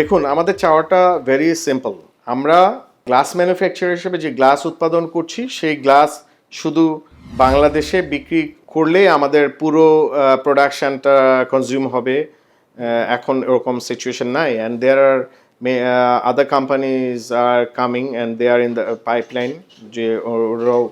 দেখুন, আমাদের চাওয়াটা ভেরি সিম্পল আমরা গ্লাস ম্যানুফ্যাকচার হিসেবে যে গ্লাস উৎপাদন করছি, সেই গ্লাস শুধু বাংলাদেশে বিক্রি করলেই আমাদের পুরো প্রোডাকশানটা কনজিউম হবে। এখন এরকম সিচুয়েশন নাই। And there are other companies are coming and they are in the pipeline যে ওরাও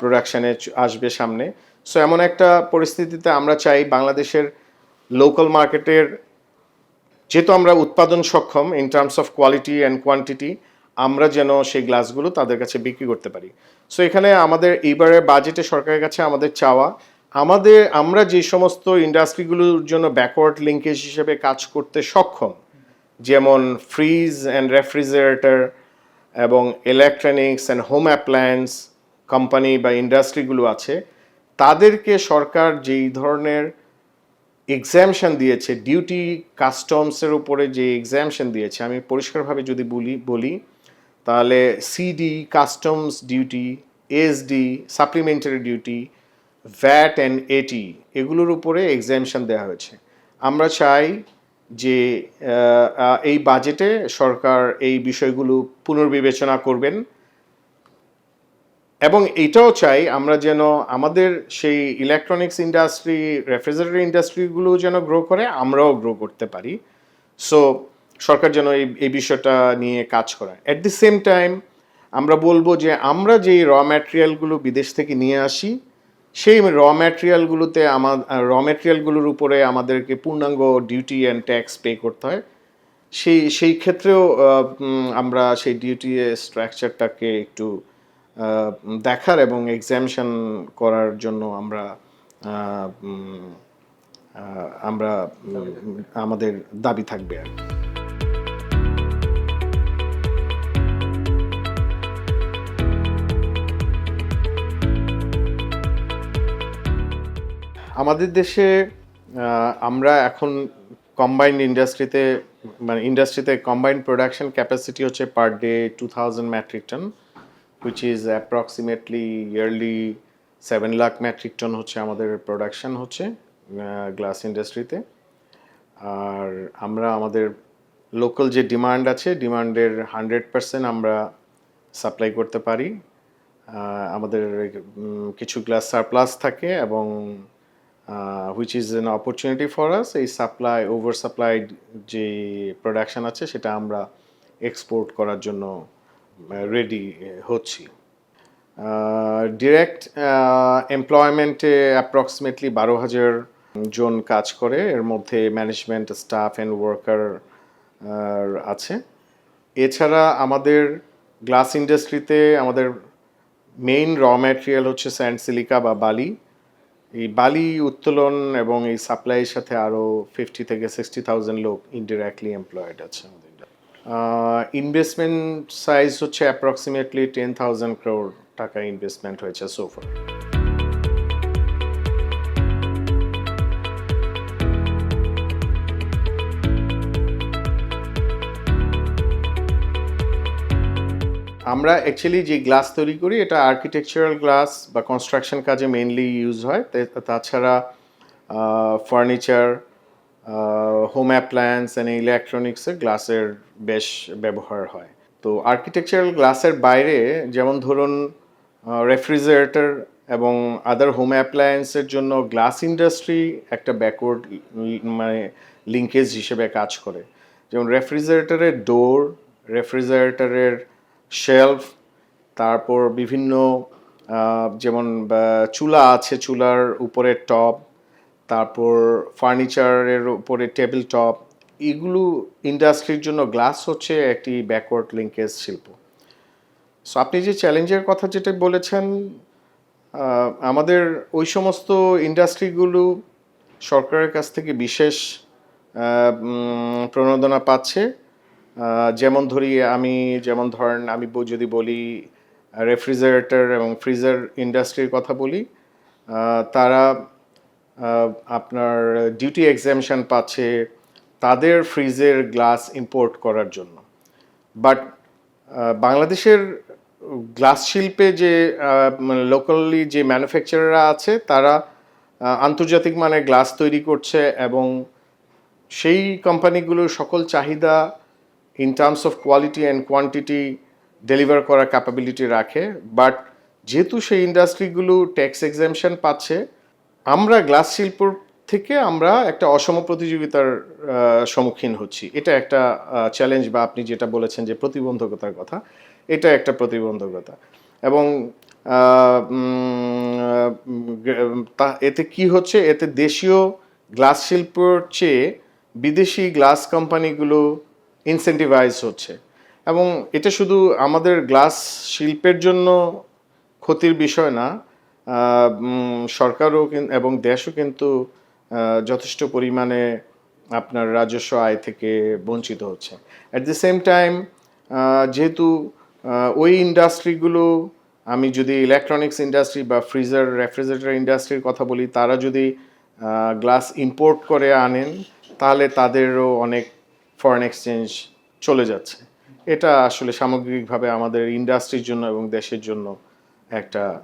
প্রোডাকশানে আসবে সামনে। সো এমন একটা পরিস্থিতিতে আমরা চাই বাংলাদেশের লোকাল মার্কেটের যেহেতু আমরা উৎপাদন সক্ষম in terms of quality and quantity আমরা যেন সেই গ্লাসগুলো তাদের কাছে বিক্রি করতে পারি। সো এখানে আমাদের এইবারের বাজেটে সরকারের কাছে আমাদের চাওয়া, আমাদের, আমরা যে সমস্ত ইন্ডাস্ট্রিগুলোর জন্য ব্যাকওয়ার্ড লিঙ্কেজ হিসেবে কাজ করতে সক্ষম, যেমন ফ্রিজ অ্যান্ড রেফ্রিজারেটর এবং electronics and home appliance company বা ইন্ডাস্ট্রিগুলো আছে, তাদেরকে সরকার যেই ধরনের এক্সামশন দিয়েছে ডিউটি কাস্টমসের উপরে যে এক্সামশন দিয়েছে, আমি পরিষ্কারভাবে যদি বলি বলি, তাহলে CD customs duty SD supplementary duty VAT and এটি এগুলোর উপরে এক্সামশন দেওয়া হয়েছে। আমরা চাই যে এই বাজেটে সরকার এই বিষয়গুলো পুনর্বিবেচনা করবেন। এবং এটাও চাই আমরা যেন আমাদের সেই ইলেকট্রনিক্স ইন্ডাস্ট্রি রেফ্রিজারেটর ইন্ডাস্ট্রিগুলো যেন গ্রো করে, আমরাও গ্রো করতে পারি। সো সরকার যেন এই এই বিষয়টা নিয়ে কাজ করে অ্যাট দি সেম টাইম আমরা বলব যে আমরা যেই র ম্যাটেরিয়ালগুলো বিদেশ থেকে নিয়ে আসি, সেই র ম্যাটেরিয়ালগুলোতে আমার র ম্যাটেরিয়ালগুলোর উপরে আমাদেরকে পূর্ণাঙ্গ ডিউটি অ্যান্ড ট্যাক্স পে করতে হয়। সেই সেই ক্ষেত্রেও আমরা সেই ডিউটি স্ট্রাকচারটাকে একটু দেখার এবং এক্সামশন করার জন্য আমরা আমরা আমাদের দাবি থাকবে আর কি। আমাদের দেশে আমরা এখন কম্বাইন্ড ইন্ডাস্ট্রিতে মানে ইন্ডাস্ট্রিতে কম্বাইন্ড প্রোডাকশন ক্যাপাসিটি হচ্ছে per day two thousand metric ton which is approximately yearly seven lakh metric ton হচ্ছে আমাদের প্রোডাকশন হচ্ছে গ্লাস ইন্ডাস্ট্রিতে আর আমরা আমাদের লোকাল যে ডিমান্ড আছে ডিমান্ডের হান্ড্রেড পার্সেন্ট আমরা সাপ্লাই করতে পারি। আমাদের কিছু গ্লাস সারপ্লাস থাকে এবং which is an opportunity for us এই সাপ্লাই ওভার সাপ্লাইড যে প্রোডাকশন আছে, সেটা আমরা এক্সপোর্ট করার জন্য রেডি হচ্ছি। ডিরেক্ট এমপ্লয়মেন্টে অ্যাপ্রক্সিমেটলি বারো হাজার জন কাজ করে। এর মধ্যে ম্যানেজমেন্ট স্টাফ অ্যান্ড ওয়ার্কার আছে। এছাড়া আমাদের গ্লাস ইন্ডাস্ট্রিতে আমাদের মেইন র ম্যাটেরিয়াল হচ্ছে স্যান্ড সিলিকা বা বালি। এই বালি উত্তোলন এবং এই সাপ্লাইয়ের সাথে আরও ফিফটি থেকে সিক্সটি থাউজেন্ড লোক ইনডিরেক্টলি এমপ্লয়েড আছে আমাদের। ইনভেস্টমেন্ট সাইজ হচ্ছে অ্যাপ্রক্সিমেটলি টেন থাউজেন্ড ক্রোর টাকা ইনভেস্টমেন্ট হয়েছে সোফার আমরা অ্যাকচুয়ালি যে গ্লাস তৈরি করি, এটা আর্কিটেকচারাল গ্লাস বা কনস্ট্রাকশন কাজে মেনলি ইউজ হয়। তাছাড়া ফার্নিচার হোম অ্যাপ্লায়েন্স অ্যান্ড ইলেকট্রনিক্সে গ্লাসের বেশ ব্যবহার হয়। তো আর্কিটেকচারাল গ্লাসের বাইরে যেমন ধরুন রেফ্রিজারেটর এবং আদার হোম অ্যাপ্লায়েন্সের জন্য গ্লাস ইন্ডাস্ট্রি একটা ব্যাকওয়ার্ড মানে লিঙ্কেজ হিসেবে কাজ করে। যেমন রেফ্রিজারেটরের ডোর রেফ্রিজারেটরের শেলফ তারপর বিভিন্ন যেমন চুলা আছে, চুলার উপরে টপ তারপর ফার্নিচারের উপরে টেবিল টপ, এগুলো ইন্ডাস্ট্রির জন্য গ্লাস হচ্ছে একটি ব্যাকওয়ার্ড লিঙ্কেজ শিল্প। সো আপনি যে চ্যালেঞ্জের কথা যেটা বলেছেন আমাদের ওই সমস্ত ইন্ডাস্ট্রিগুলো সরকারের কাছ থেকে বিশেষ প্রণোদনা পাচ্ছে। যেমন ধরি আমি, যেমন ধরেন আমি যদি বলি রেফ্রিজারেটর এবং ফ্রিজার ইন্ডাস্ট্রির কথা বলি তারা আপনার ডিউটি এক্সামশন পাচ্ছে তাদের ফ্রিজের গ্লাস ইম্পোর্ট করার জন্য। বাট বাংলাদেশের গ্লাস শিল্পে যে লোকালি যে ম্যানুফ্যাকচারাররা আছে, তারা আন্তর্জাতিক মানের গ্লাস তৈরি করছে এবং সেই কোম্পানিগুলোর সকল চাহিদা in terms of quality and quantity deliver করার ক্যাপাবিলিটি রাখে। বাট যেহেতু সেই ইন্ডাস্ট্রিগুলো ট্যাক্স এক্সামশন পাচ্ছে আমরা গ্লাস শিল্পর থেকে আমরা একটা অসম প্রতিযোগিতার সম্মুখীন হচ্ছি। এটা একটা চ্যালেঞ্জ বা আপনি যেটা বলেছেন যে প্রতিবন্ধকতার কথা, এটা একটা প্রতিবন্ধকতা। এবং তা, এতে কি হচ্ছে? এতে দেশীয় গ্লাস শিল্পর চেয়ে বিদেশি গ্লাস কোম্পানিগুলো ইনসেন্টিভাইজ হচ্ছে। এবং এটা শুধু আমাদের গ্লাস শিল্পের জন্য ক্ষতির বিষয় না সরকারও এবং দেশও কিন্তু যথেষ্ট পরিমাণে আপনার রাজস্ব আয় থেকে বঞ্চিত হচ্ছে। অ্যাট দ্য সেম টাইম যেহেতু ওই ইন্ডাস্ট্রিগুলো আমি যদি ইলেকট্রনিক্স ইন্ডাস্ট্রি বা ফ্রিজার রেফ্রিজারেটর ইন্ডাস্ট্রির কথা বলি, তারা যদি গ্লাস ইম্পোর্ট করে আনেন, তাহলে তাদেরও অনেক ফরেন এক্সচেঞ্জ চলে যাচ্ছে। এটা আসলে সামগ্রিকভাবে আমাদের ইন্ডাস্ট্রির জন্য এবং দেশের জন্য একটা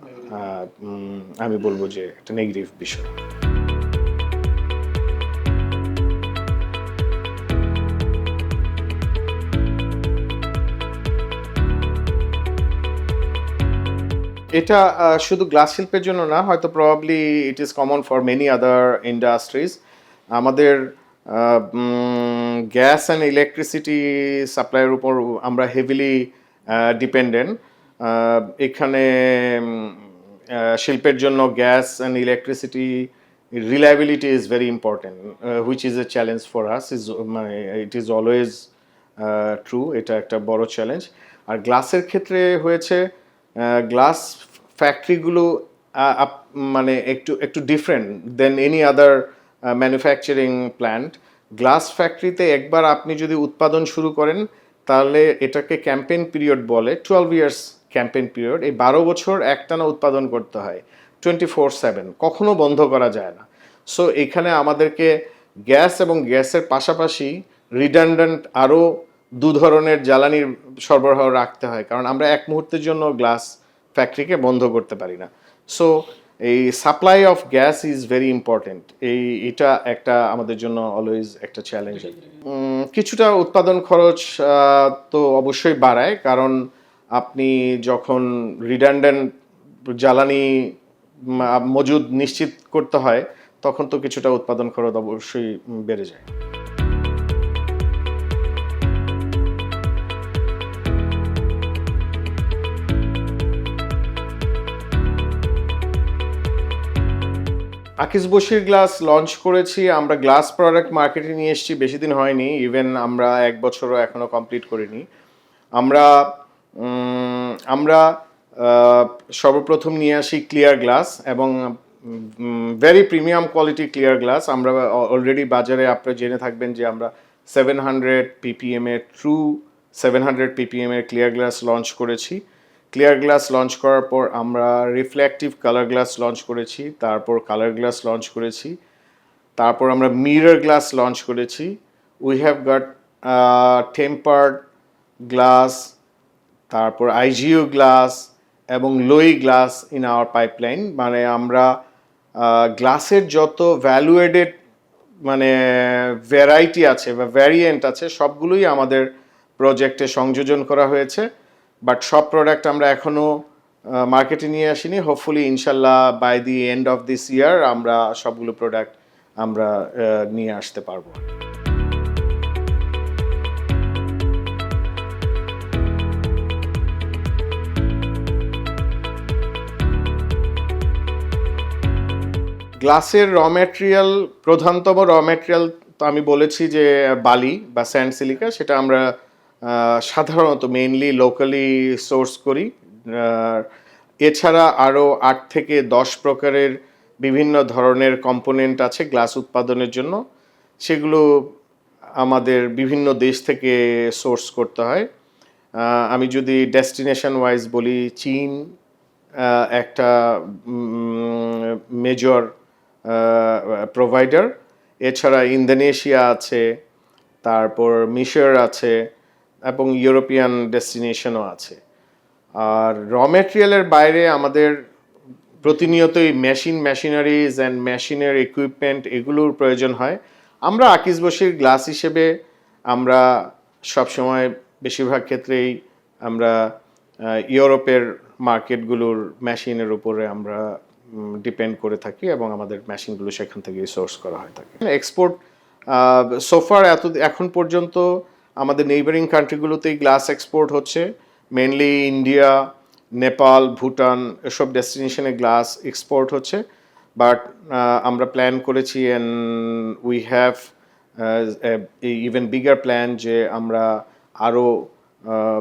আমি বলব যে একটা নেগেটিভ বিষয়। এটা শুধু গ্লাস শিল্পের জন্য না হয়তো probably it is common for many other industries আমাদের গ্যাস অ্যান্ড ইলেকট্রিসিটি সাপ্লাইয়ের উপর আমরা হেভিলি ডিপেন্ডেন্ট এখানে শিল্পের জন্য gas and electricity reliability is very important which is a challenge for us is মানে ইট ইজ অলওয়েজ ট্রু এটা একটা বড় চ্যালেঞ্জ আর গ্লাসের ক্ষেত্রে হয়েছে গ্লাস ফ্যাক্টরিগুলো মানে একটু একটু different then any other manufacturing plant glass ফ্যাক্টরিতে একবার আপনি যদি উৎপাদন শুরু করেন, তাহলে এটাকে ক্যাম্পেইন পিরিয়ড বলে টুয়েলভ ইয়ার্স ক্যাম্পেইন পিরিয়ড এই বারো বছর একটানা উৎপাদন করতে হয় টোয়েন্টি ফোর সেভেন কখনো বন্ধ করা যায় না। সো এখানে আমাদেরকে গ্যাস এবং গ্যাসের পাশাপাশি রিডান্ডেন্ট আরও দু ধরনের জ্বালানির সরবরাহ রাখতে হয় কারণ আমরা এক মুহূর্তের জন্য গ্লাস ফ্যাক্টরিকে বন্ধ করতে পারি না। সো এই supply of gas is very important এই এটা একটা আমাদের জন্য অলওয়েজ একটা চ্যালেঞ্জ কিছুটা উৎপাদন খরচ তো অবশ্যই বাড়ায় কারণ আপনি যখন রিডান্ডেন্ট জ্বালানি মজুদ নিশ্চিত করতে হয়, তখন তো কিছুটা উৎপাদন খরচ অবশ্যই বেড়ে যায়। আকিস বসির গ্লাস লঞ্চ করেছি, আমরা গ্লাস প্রোডাক্ট মার্কেটে নিয়ে এসেছি, বেশি দিন হয়নি ইভেন আমরা এক বছরও এখনও কমপ্লিট করিনি। আমরা আমরা সর্বপ্রথম নিয়ে আসি ক্লিয়ার গ্লাস এবং very premium quality clear glass আমরা অলরেডি বাজারে আপনারা জেনে থাকবেন যে আমরা সেভেন হান্ড্রেড পিপিএম এর ট্রু সেভেন হান্ড্রেড পিপিএম এর ক্লিয়ার গ্লাস লঞ্চ করেছি। ক্লিয়ার গ্লাস লঞ্চ করার পর আমরা রিফ্লেকটিভ কালার গ্লাস লঞ্চ করেছি, তারপর কালার গ্লাস লঞ্চ করেছি, তারপর আমরা মিরর গ্লাস লঞ্চ করেছি। We have got tempered glass তারপর আইজিও গ্লাস এবং low E glass in our pipeline মানে আমরা গ্লাসের যত ভ্যালুয়েডেড মানে ভ্যারাইটি আছে বা ভ্যারিয়েন্ট আছে, সবগুলোই আমাদের প্রজেক্টে সংযোজন করা হয়েছে। বাট সব প্রোডাক্ট আমরা এখনও মার্কেটে নিয়ে আসিনি। হোপফুলি ইনশাল্লাহ by the end of this year আমরা সবগুলো প্রোডাক্ট আমরা নিয়ে আসতে পারব। গ্লাসের র ম্যাটেরিয়াল প্রধানতম র ম্যাটেরিয়াল তো আমি বলেছি যে, বালি বা স্যান্ড সিলিকা, সেটা আমরা সাধারণত মেইনলি লোকালি সোর্স করি। এছাড়া আরও আট থেকে দশ প্রকারের বিভিন্ন ধরনের কম্পোনেন্ট আছে গ্লাস উৎপাদনের জন্য। সেগুলো আমাদের বিভিন্ন দেশ থেকে সোর্স করতে হয়। আমি যদি ডেস্টিনেশন ওয়াইজ বলি, চীন একটা মেজর প্রোভাইডার এছাড়া ইন্দোনেশিয়া আছে, তারপর মিশর আছে, এবং ইউরোপিয়ান ডেস্টিনেশনও আছে। আর র ম্যাটেরিয়ালের বাইরে আমাদের প্রতিনিয়তই মেশিন মেশিনারিজ অ্যান্ড মেশিনের ইকুইপমেন্ট এগুলোর প্রয়োজন হয়। আমরা আকিজ বসির গ্লাস হিসেবে আমরা সবসময় বেশিরভাগ ক্ষেত্রেই আমরা ইউরোপের মার্কেটগুলোর মেশিনের উপরে আমরা ডিপেন্ড করে থাকি এবং আমাদের মেশিনগুলো সেখান থেকে সোর্স করা হয় থাকে। এক্সপোর্ট সোফার এত, এখন পর্যন্ত আমাদের নেইবারিং কান্ট্রিগুলোতেই গ্লাস এক্সপোর্ট হচ্ছে। মেনলি ইন্ডিয়া নেপাল ভুটান এসব ডেস্টিনেশনে গ্লাস এক্সপোর্ট হচ্ছে। বাট আমরা প্ল্যান করেছি and we have even bigger plan যে আমরা আরও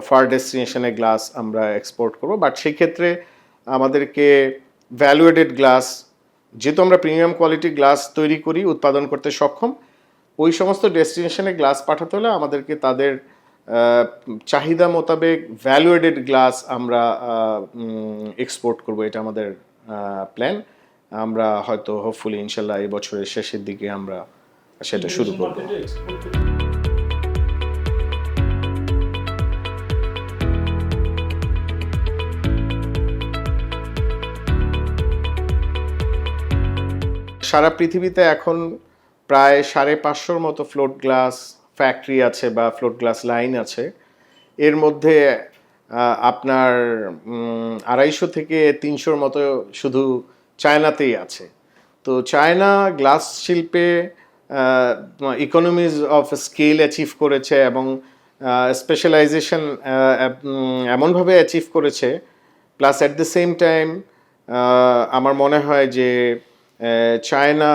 ফার ডেস্টিনেশনে গ্লাস আমরা এক্সপোর্ট করব। বাট সেক্ষেত্রে আমাদেরকে ভ্যালুয়েটেড গ্লাস যেহেতু আমরা প্রিমিয়াম কোয়ালিটি গ্লাস তৈরি করি, উৎপাদন করতে সক্ষম, ওই সমস্ত ডেস্টিনেশনে গ্লাস পাঠাতে হলে আমাদেরকে তাদের চাহিদা মোতাবেক ভ্যালুয়েডেড গ্লাস আমরা এক্সপোর্ট করব। এটা আমাদের প্ল্যান আমরা হয়তো হোপফুলি ইনশাল্লাহ এই বছরের শেষের দিকে আমরা সেটা শুরু করব। সারা পৃথিবীতে এখন প্রায় সাড়ে পাঁচশোর মতো ফ্লোট গ্লাস ফ্যাক্টরি আছে বা ফ্লোট গ্লাস লাইন আছে। এর মধ্যে আপনার আড়াইশো থেকে তিনশোর মতো শুধু চায়নাতেই আছে। তো চায়না গ্লাস শিল্পে ইকোনমিজ অফ স্কেল অ্যাচিভ করেছে এবং স্পেশালাইজেশন এমনভাবে অ্যাচিভ করেছে। Plus at the same time আমার মনে হয় যে চায়না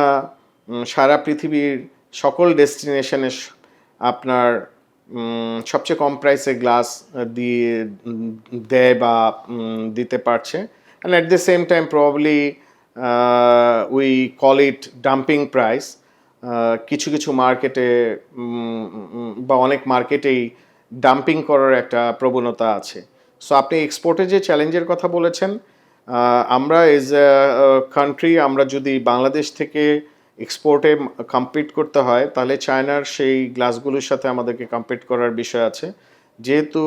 সারা পৃথিবীর সকল ডেস্টিনেশনে আপনার সবচেয়ে কম প্রাইসে গ্লাস দিয়ে দেয় বা দিতে পারছে। And at the same time probably we call it dumping price কিছু কিছু মার্কেটে বা অনেক মার্কেটেই ডাম্পিং করার একটা প্রবণতা আছে। সো আপনি এক্সপোর্টে যে চ্যালেঞ্জের কথা বলেছেন আমরা এজ এ কান্ট্রি আমরা যদি বাংলাদেশ থেকে এক্সপোর্টে কম্পিট করতে হয়, তাহলে চায়নার সেই গ্লাসগুলোর সাথে আমাদেরকে কম্পিট করার বিষয় আছে। যেহেতু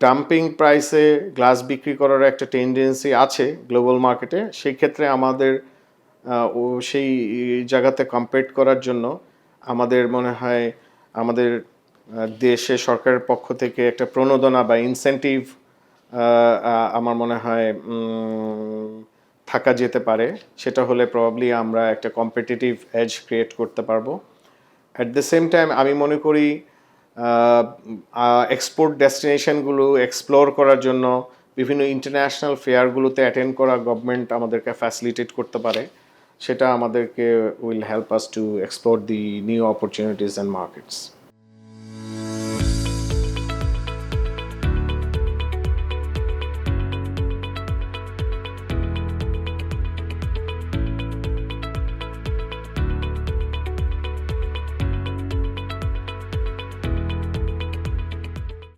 ডাম্পিং প্রাইসে গ্লাস বিক্রি করার একটা টেন্ডেন্সি আছে গ্লোবাল মার্কেটে সেই ক্ষেত্রে আমাদের ও সেই জায়গাতে কম্পিট করার জন্য আমাদের মনে হয় আমাদের দেশে সরকারের পক্ষ থেকে একটা প্রণোদনা বা ইনসেন্টিভ আমার মনে হয় থাকা যেতে পারে। সেটা হলে প্রবাবলি আমরা একটা কম্পিটিটিভ এজ ক্রিয়েট করতে পারব। অ্যাট দ্য সেম টাইম আমি মনে করি এক্সপোর্ট ডেস্টিনেশনগুলো এক্সপ্লোর করার জন্য বিভিন্ন ইন্টারন্যাশনাল ফেয়ারগুলোতে অ্যাটেন্ড করা গভর্নমেন্ট আমাদেরকে ফ্যাসিলিটেট করতে পারে। সেটা আমাদেরকে will help us to explore the new opportunities and markets